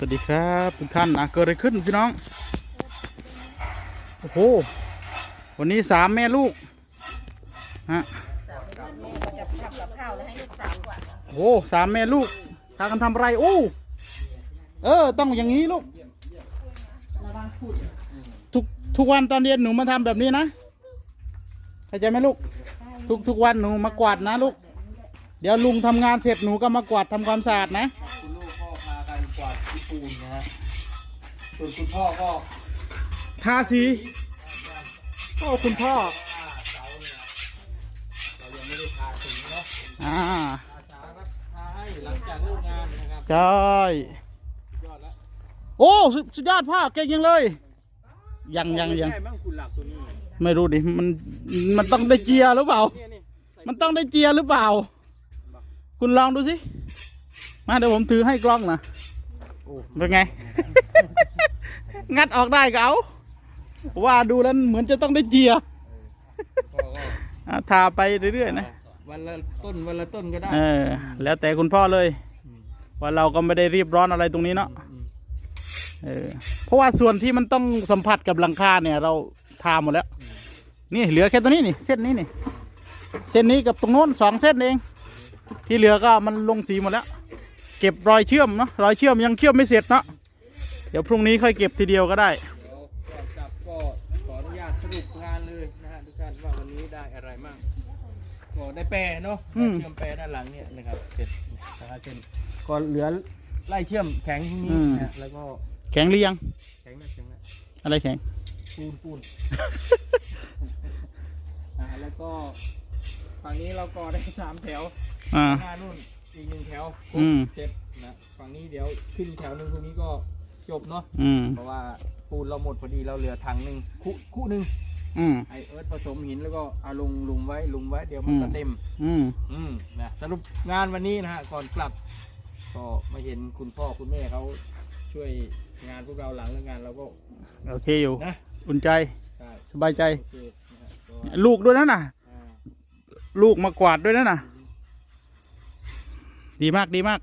สวัสดีครับทุกท่านอะเกิดอะไรขึ้นพี่น้อง โอ้โห วันนี้สามแม่ลูกฮะจะทำกับข้าวแล้วให้ลูกสาวก่อนโอ้สามแม่ลูกพากันทำไรโอ้เออ ต้องอย่างนี้ลูกทุกทุกวันตอนเย็นหนูมาทำแบบนี้นะเข้าใจไหมลูก ทุกทุกวันหนูมากวาดนะลูก เดี๋ยวลุงทำงานเสร็จหนูก็มากวาดทำความสะอาดนะ นนะฮะส่วนคุณพ่อก็ทาสีโอ้คุณพ่อเสาเนี่ยเรายังไม่ได้ทาสีเนาะอ่าอาสารับทาให้หลังจากเลิกงานนะครับใช่ยอดแล้วโอ้สุดสุดยอดพ่อเก่งยังเลย ยังยังยังใช่มั้งคุณหลักตัวนี้ไม่รู้ดิมันมันต้องได้เจียร์หรือเปล่า เนี่ยนี่ใส่มันต้องได้เจียร์หรือเปล่า คุณลองดูสิ มาเดี๋ยวผมถือให้กล้องนะโอ้ เป็นไง งัดออกได้ก็เอาว่าดูแล้วเหมือนจะต้องได้เจียร์ก็ก็อะทาไปเรื่อยๆนะวันละต้นวันละต้นก็ได้เออแล้วแต่คุณพ่อเลย ว่าเราก็ไม่ได้รีบร้อนอะไรตรงนี้เนาะมเออเพราะว่าส่วนที่มันต้องสัมผัสกับหลังคาเนี่ย เราทาหมดแล้ว นี่เหลือแค่ตัวนี้นี่ เส้นนี้นี่ เส้นนี้กับตรงโน้นสองเส้นเอง ที่เหลือก็มันลงสีหมดแล้ว เก็บรอยเชื่อมเนาะรอยเชื่อมยังเชื่อมไม่เสร็จเนาะเดี๋ยวพรุ่งนี้ค่อยเก็บทีเดียวก็ได้เดี๋ยวก่อนกลับก็ขออนุญาตสรุปงานเลยนะฮะทุกท่านว่าวันนี้ได้อะไรมั่งก็ได้แปรเนาะอืม เชื่อมแปรด้านหลังเนี่ยนะครับเสร็จนะครับเช่นก็เหลือไล่เชื่อมแข็งที่นี่นะฮะแล้วก็แข็งหรือยังแข็งนะแข็งนะ อะไรแข็ง ปูนปูน อ่าแล้วก็ฝั่งนี้เราก็ได้สามแถวอ่า หน้านู่น อีกหนึ่งแถวอืม เสร็จนะฝั่งนี้เดี๋ยวขึ้นแถวหนึ่งพรุ่งนี้ก็จบเนาะอืม เพราะว่าปูนเราหมดพอดีเราเหลือถังหนึ่งคู่คู่หนึ่งอืม ไอเอิร์ธผสมหินแล้วก็เอาลงลุมไว้ลุมไว้เดี๋ยวมันก็อืมเต็ม อืม อืมนะสรุปงานวันนี้นะฮะก่อนกลับ ก็มาเห็นคุณพ่อคุณแม่เขาช่วยงานพวกเราหลังเลิกงานเราก็ โอเคอยู่ นะ อุ่นใจ ใช่สบายใจ โอเคนะฮะก็ลูกด้วยนะน่ะ อ่าลูกมากวาดด้วยนะน่ะ ดีมากดีมาก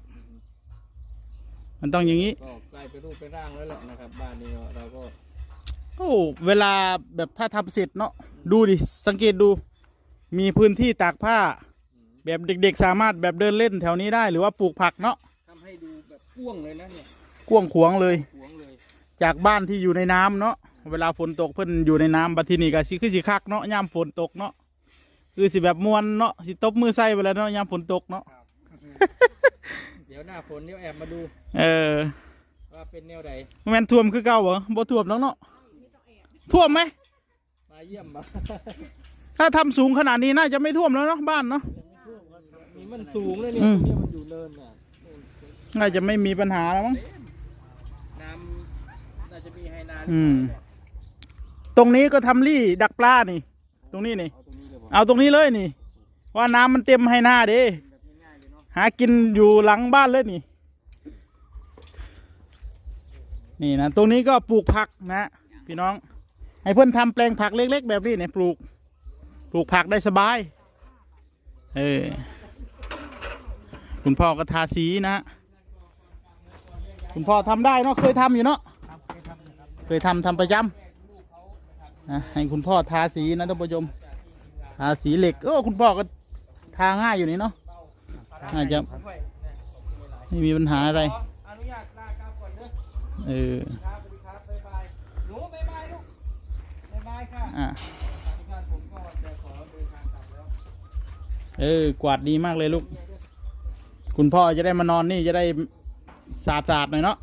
มันต้องอย่างนี้ ก็กลายเป็นรูปเป็นร่างแล้วแหละนะครับ บ้านนี้เราก็โอ้เวลาแบบถ้าทำเสร็จเนาะดูดิ สังเกตดู มีพื้นที่ตากผ้า แบบเด็กๆ สามารถแบบเดินเล่นแถวนี้ได้ หรือว่าปลูกผักเนาะทำให้ดูแบบพ่วงเลยนะเนี่ยกว้างขวางเลยพ่วงเลยจากบ้านที่อยู่ในน้ำเนาะเวลาฝนตกเพิ่นอยู่ในน้ำบัดทีนี้ก็สิคือสิคักเนาะยามฝนตกเนาะคือสิแบบมวนเนาะสิตบมือใส่ไปแล้วเนาะยามฝนตกเนาะ เดี๋ยวหน้าฝนเดี๋ยวแอบมาดูเออว่าเป็นแนวใดแม่นท่วมคือเก่าเหรอบ่ท่วมแล้วเนาะท่วมไหมมาเยี่ยมมาถ้าทำสูงขนาดนี้น่าจะไม่ท่วมแล้วเนาะบ้านเนาะนี่มันสูงเลยเนี่ยอืมตรงนี้มันอยู่เนินน่ะน่าจะไม่มีปัญหาแล้วมั้งน้ำน่าจะมีให้นานอืมตรงนี้ก็ทำรี่ดักปลานี่ ตรงนี้นี่ เอาตรงนี้เลยบอกเอาตรงนี้เลยนี่ ว่าน้ำมันเต็มให้หน้าเด้ หากินอยู่หลังบ้านเลยนี่ นี่นะตรงนี้ก็ปลูกผักนะพี่น้อง ให้เพื่อนทำแปลงผักเล็ก ๆ แบบนี้เนี่ยปลูก ปลูกผักได้สบาย เออ คุณพ่อก็ทาสีนะ คุณพ่อทำได้เนาะเคยทำอยู่เนาะ เคยทำทำประจำนะให้คุณพ่อทาสีนะท่านผู้ชม ทาสีเหล็ก โอ้คุณพ่อก็ทาง่ายอยู่นี่เนาะ น่าจะไม่มีปัญหาอะไรอนุญาตลากลับก่อนเด้อเออครับสวัสดีครับบ๊ายบายหนูบ๊ายบายลูกบ๊ายบายค่ะอะผมก็จะขอเดินทางกลับแล้วเออกวาดดีมากเลยลูก คุณพ่อจะได้มานอนนี่จะได้สาดสาดหน่อยเนาะ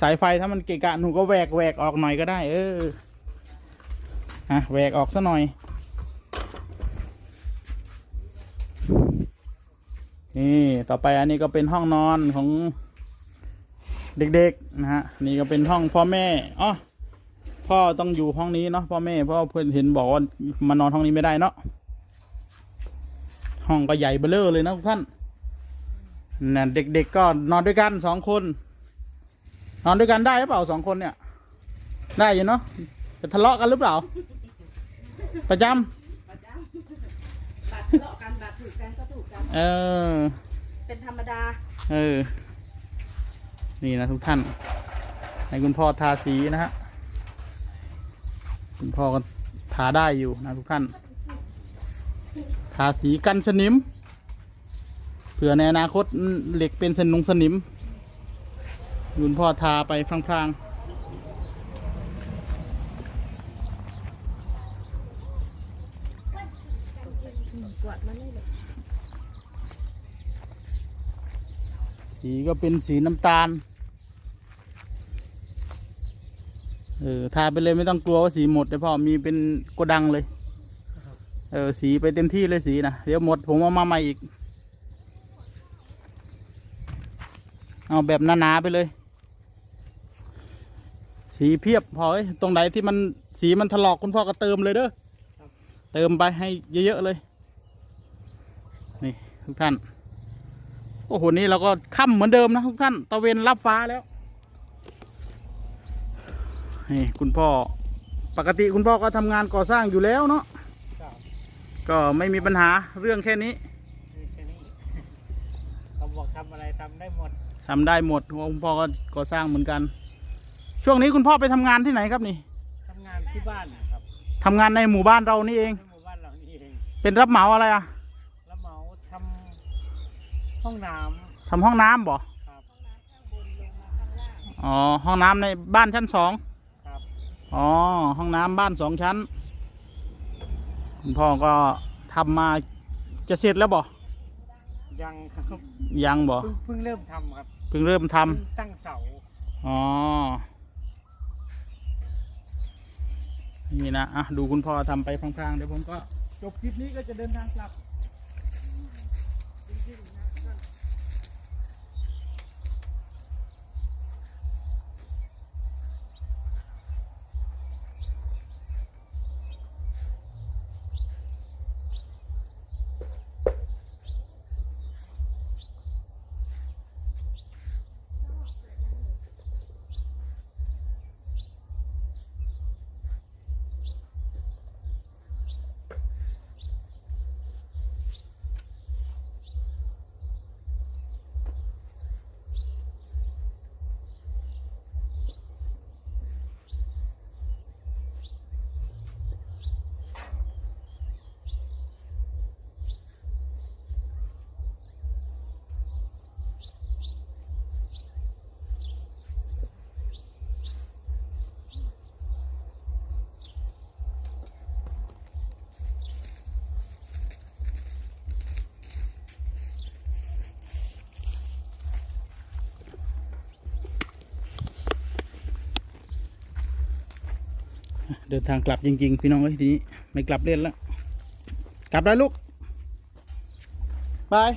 สายไฟถ้ามันเกะกะหนูก็แหวกแหวกออกหน่อยก็ได้ เอออะแหวกออกซะหน่อย นี่ต่อไปอันนี้ก็เป็นห้องนอนของเด็กๆนะฮะนี่ก็เป็นห้องพ่อแม่อ๋อพ่อต้องอยู่ห้องนี้เนาะพ่อแม่เพราะว่าเพื่อนเห็นบอกว่ามานอนห้องนี้ไม่ได้เนาะห้องก็ใหญ่เบ้อเร่อเลยนะทุกท่านนั่นเด็กๆก็นอนด้วยกันสองคน นอนด้วยกันได้หรือเปล่าสองคนเนี่ย ได้อยู่เนาะจะทะเลาะกันหรือเปล่า ประจำประจำทะเลาะกัน เออ เป็นธรรมดา เออ นี่นะทุกท่าน ให้คุณพ่อทาสีนะฮะ คุณพ่อก็ทาได้อยู่นะทุกท่าน ทาสีกันสนิม เผื่อในอนาคตเหล็กเป็นสนุงสนิม คุณพ่อทาไปพลางๆ สีก็เป็นสีน้ำตาล เออทาไปเลยไม่ต้องกลัวว่าสีหมดเลยพ่อมีเป็นโกดังเลย เออสีไปเต็มที่เลยสีนะเดี๋ยวหมดผมเอามาใหม่อีก เอาแบบหนาๆไปเลย สีเพียบพอเอ้ยตรงไหนที่มันสีมันถลอกคุณพ่อก็เติมเลยเด้อเติมไปให้เยอะๆเลย นี่ทุกท่านโอ้โหนี่เราก็ค่ำเหมือนเดิมนะทุกท่านตะเวนรับฟ้าแล้วนี่คุณพ่อปกติคุณพ่อก็ทำงานก่อสร้างอยู่แล้วเนาะครับก็ไม่มีปัญหาเรื่องแค่นี้นี่แค่นี้เขาบอกทำอะไรทำได้หมดทำได้หมดเพราะคุณพ่อก็ก่อสร้างเหมือนกัน ช่วงนี้คุณพ่อไปทำงานที่ไหนครับนี่ทำงานที่บ้านนะครับทำงานในหมู่บ้านเรานี่เองในหมู่บ้านเรานี่เองเป็นรับเหมาอะไรอะ แล้วเหมาทำ ห้องน้ทำห้องน้ำบ่ำครับ อ๋อ ห้องน้ำในบ้านชั้นสองครับ อ๋อ ห้องน้ำบ้านสองชั้น คุณพ่อก็ทำมาจะเสร็จแล้วบ่ยังครับยังบ่เพิ่งเพิ่งเริ่มทำครับเพิ่งเริ่มทำ เพิ่งตั้งเสาอ๋อ นี่นะ อะ ดูคุณพ่อทำไปพลางๆ เดี๋ยวผมก็จบคลิปนี้ก็จะเดินทางกลับ เดินทางกลับจริง ๆ พี่น้องเอ้ยทีนี้ไม่กลับเล่นแล้ว กลับแล้วลูกบาย